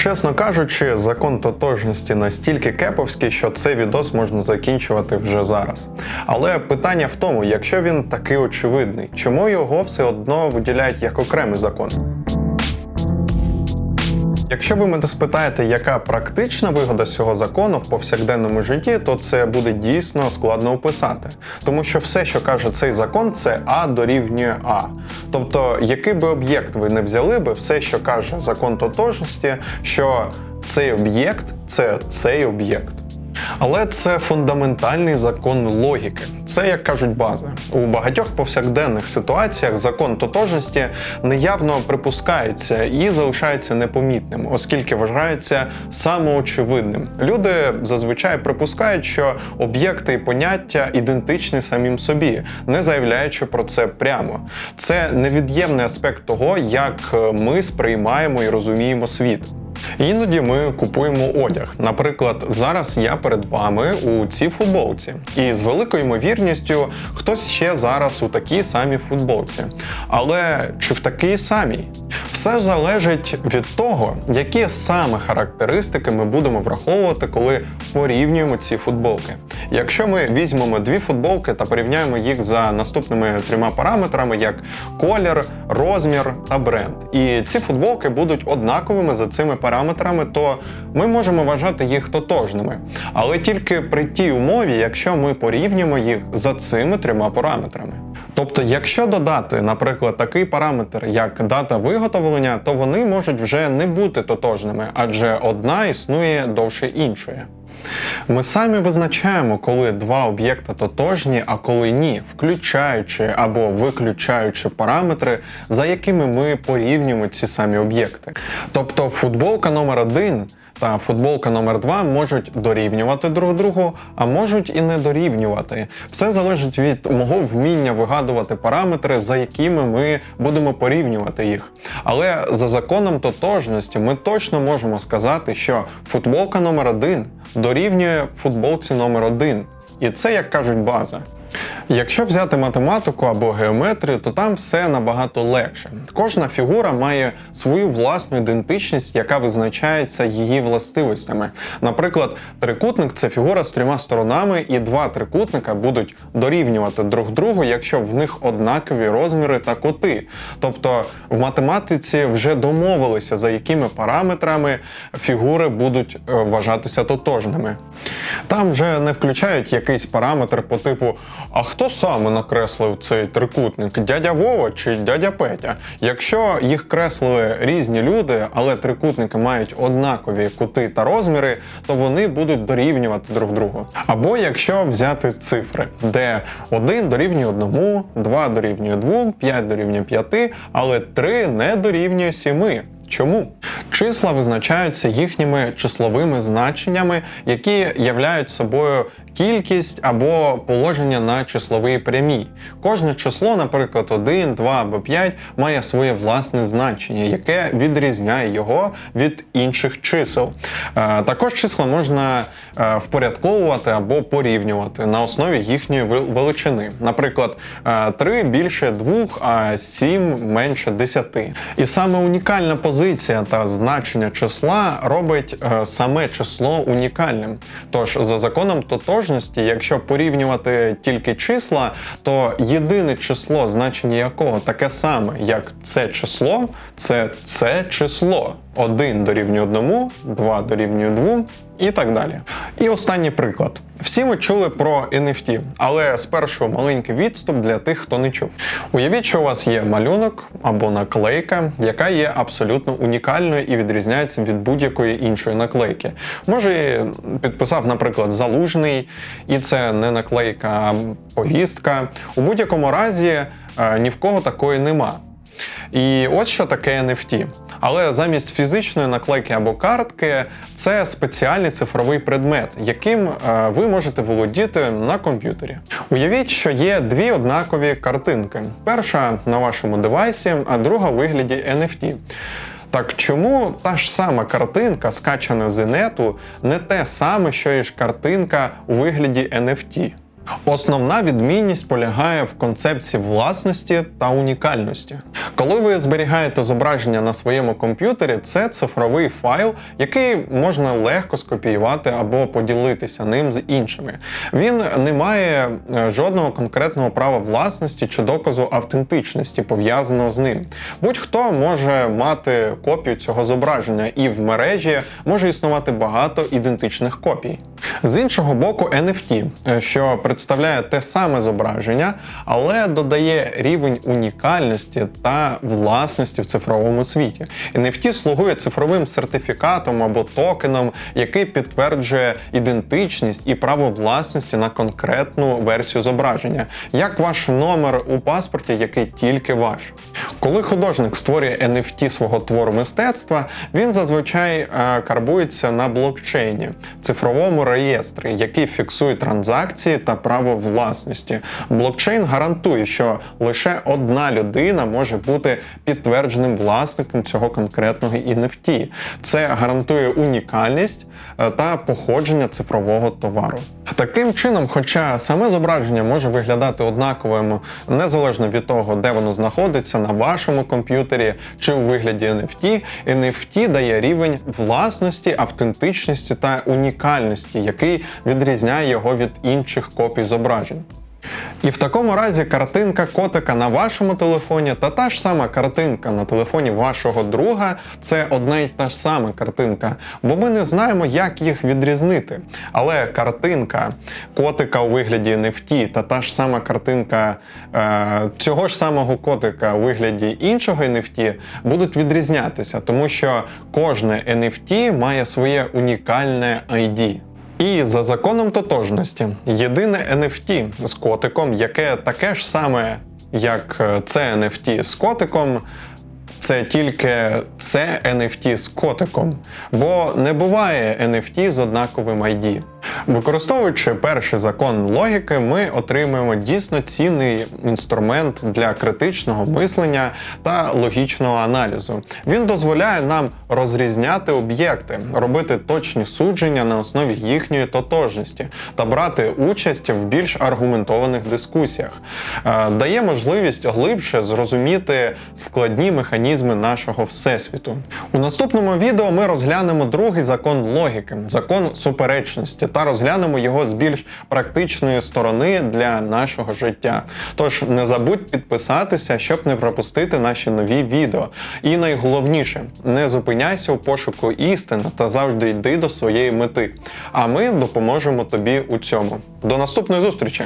Чесно кажучи, закон тотожності настільки кеповський, що цей відос можна закінчувати вже зараз. Але питання в тому, якщо він такий очевидний, чому його все одно виділяють як окремий закон? Якщо ви мене спитаєте, яка практична вигода цього закону в повсякденному житті, то це буде дійсно складно описати. Тому що все, що каже цей закон, це А дорівнює А. Тобто, який би об'єкт ви не взяли би, все, що каже закон тотожності, що цей об'єкт це цей об'єкт. Але це фундаментальний закон логіки. Це, як кажуть, база. У багатьох повсякденних ситуаціях закон тотожності неявно припускається і залишається непомітним, оскільки вважається самоочевидним. Люди зазвичай припускають, що об'єкти і поняття ідентичні самим собі, не заявляючи про це прямо. Це невід'ємний аспект того, як ми сприймаємо і розуміємо світ. Іноді ми купуємо одяг. Наприклад, зараз я перед вами у цій футболці, і з великою ймовірністю хтось ще зараз у такій самій футболці. Але чи в такій самій? Все залежить від того, які саме характеристики ми будемо враховувати, коли порівнюємо ці футболки. Якщо ми візьмемо дві футболки та порівняємо їх за наступними трьома параметрами, як колір, розмір та бренд, і ці футболки будуть однаковими за цими параметрами, то ми можемо вважати їх тотожними. Але тільки при тій умові, якщо ми порівнюємо їх за цими трьома параметрами. Тобто, якщо додати, наприклад, такий параметр, як дата виготовлення, то вони можуть вже не бути тотожними, адже одна існує довше іншої. Ми самі визначаємо, коли два об'єкта тотожні, а коли ні, включаючи або виключаючи параметри, за якими ми порівнюємо ці самі об'єкти. Тобто футболка номер 1 та футболка номер 2 можуть дорівнювати друг другу, а можуть і не дорівнювати. Все залежить від мого вміння вигадувати параметри, за якими ми будемо порівнювати їх. Але за законом тотожності ми точно можемо сказати, що футболка номер 1 дорівнює футболці номер 1 І це, як кажуть, база. Якщо взяти математику або геометрію, то там все набагато легше. Кожна фігура має свою власну ідентичність, яка визначається її властивостями. Наприклад, трикутник це фігура з трьома сторонами, і два трикутника будуть дорівнювати друг другу, якщо в них однакові розміри та кути. Тобто в математиці вже домовилися, за якими параметрами фігури будуть е, вважатися тотожними. Там вже не включають якийсь параметр по типу а хто саме накреслив цей трикутник? Дядя Вова чи дядя Петя? Якщо їх креслили різні люди, але трикутники мають однакові кути та розміри, то вони будуть дорівнювати друг другу. Або якщо взяти цифри, де 1 дорівнює 1, 2 дорівнює 2, 5 дорівнює 5, але 3 не дорівнює 7. Чому? Числа визначаються їхніми числовими значеннями, які являють собою кількість або положення на числовій прямій. Кожне число, наприклад, 1, 2 або 5, має своє власне значення, яке відрізняє його від інших чисел. Е, також числа можна е, впорядковувати або порівнювати на основі їхньої величини. Наприклад, 3 більше 2, а 7 менше 10. І саме унікальна позиція та значення числа робить е, саме число унікальним. Тож, за законом тотожності, якщо порівнювати тільки числа, то єдине число, значення якого таке саме, як це число, це це число. 1 дорівнює 1, 2 дорівнює 2 і так далі. І останній приклад. Всі ми чули про NFT, але спершу маленький відступ для тих, хто не чув. Уявіть, що у вас є малюнок або наклейка, яка є абсолютно унікальною і відрізняється від будь-якої іншої наклейки. Може, підписав, наприклад, залужний, і це не наклейка, а повістка. У будь-якому разі е, ні в кого такої нема. І ось що таке NFT. Але замість фізичної наклейки або картки це спеціальний цифровий предмет, яким е, ви можете володіти на комп'ютері. Уявіть, що є дві однакові картинки: перша на вашому девайсі, а друга у вигляді NFT. Так чому та ж сама картинка, скачана з інету, не те саме, що і ж картинка у вигляді NFT? Основна відмінність полягає в концепції власності та унікальності. Коли ви зберігаєте зображення на своєму комп'ютері, це цифровий файл, який можна легко скопіювати або поділитися ним з іншими. Він не має е, жодного конкретного права власності чи доказу автентичності пов'язаного з ним. Будь-хто може мати копію цього зображення, і в мережі може існувати багато ідентичних копій. З іншого боку, NFT, е, що представляє те саме зображення, але додає рівень унікальності та власності в цифровому світі. NFT слугує цифровим сертифікатом або токеном, який підтверджує ідентичність і право власності на конкретну версію зображення, як ваш номер у паспорті, який тільки ваш. Коли художник створює NFT свого твору мистецтва, він зазвичай е, карбується на блокчейні, цифровому реєстрі, який фіксує транзакції та право власності. Блокчейн гарантує, що лише одна людина може бути підтвердженим власником цього конкретного NFT. Це гарантує унікальність е, та походження цифрового товару. Таким чином, хоча саме зображення може виглядати однаковим незалежно від того, де воно знаходиться, на вашому комп'ютері чи у вигляді NFT, NFT дає рівень власності, автентичності та унікальності, який відрізняє його від інших копій зображень. І в такому разі картинка котика на вашому телефоні та та ж сама картинка на телефоні вашого друга це одна й та ж сама картинка, бо ми не знаємо, як їх відрізнити. Але картинка котика у вигляді NFT та та ж сама картинка е, цього ж самого котика у вигляді іншого NFT будуть відрізнятися, тому що кожне NFT має своє унікальне ID. І за законом тотожності, єдине NFT з котиком, яке таке ж саме, як е, це NFT з котиком, це тільки це NFT з котиком, бо не буває NFT з однаковим ID. Використовуючи перший закон логіки, ми отримуємо дійсно цінний інструмент для критичного мислення та логічного аналізу. Він дозволяє нам розрізняти об'єкти, робити точні судження на основі їхньої тотожності та брати участь в більш аргументованих дискусіях, Е, дає можливість глибше зрозуміти складні механізми нашого всесвіту. У наступному відео ми розглянемо другий закон логіки закон суперечності та розглянемо його з більш практичної сторони для нашого життя. Тож не забудь підписатися, щоб не пропустити наші нові відео. І найголовніше, не зупиняйся у пошуку істини та завжди йди до своєї мети. А ми допоможемо тобі у цьому. До наступної зустрічі!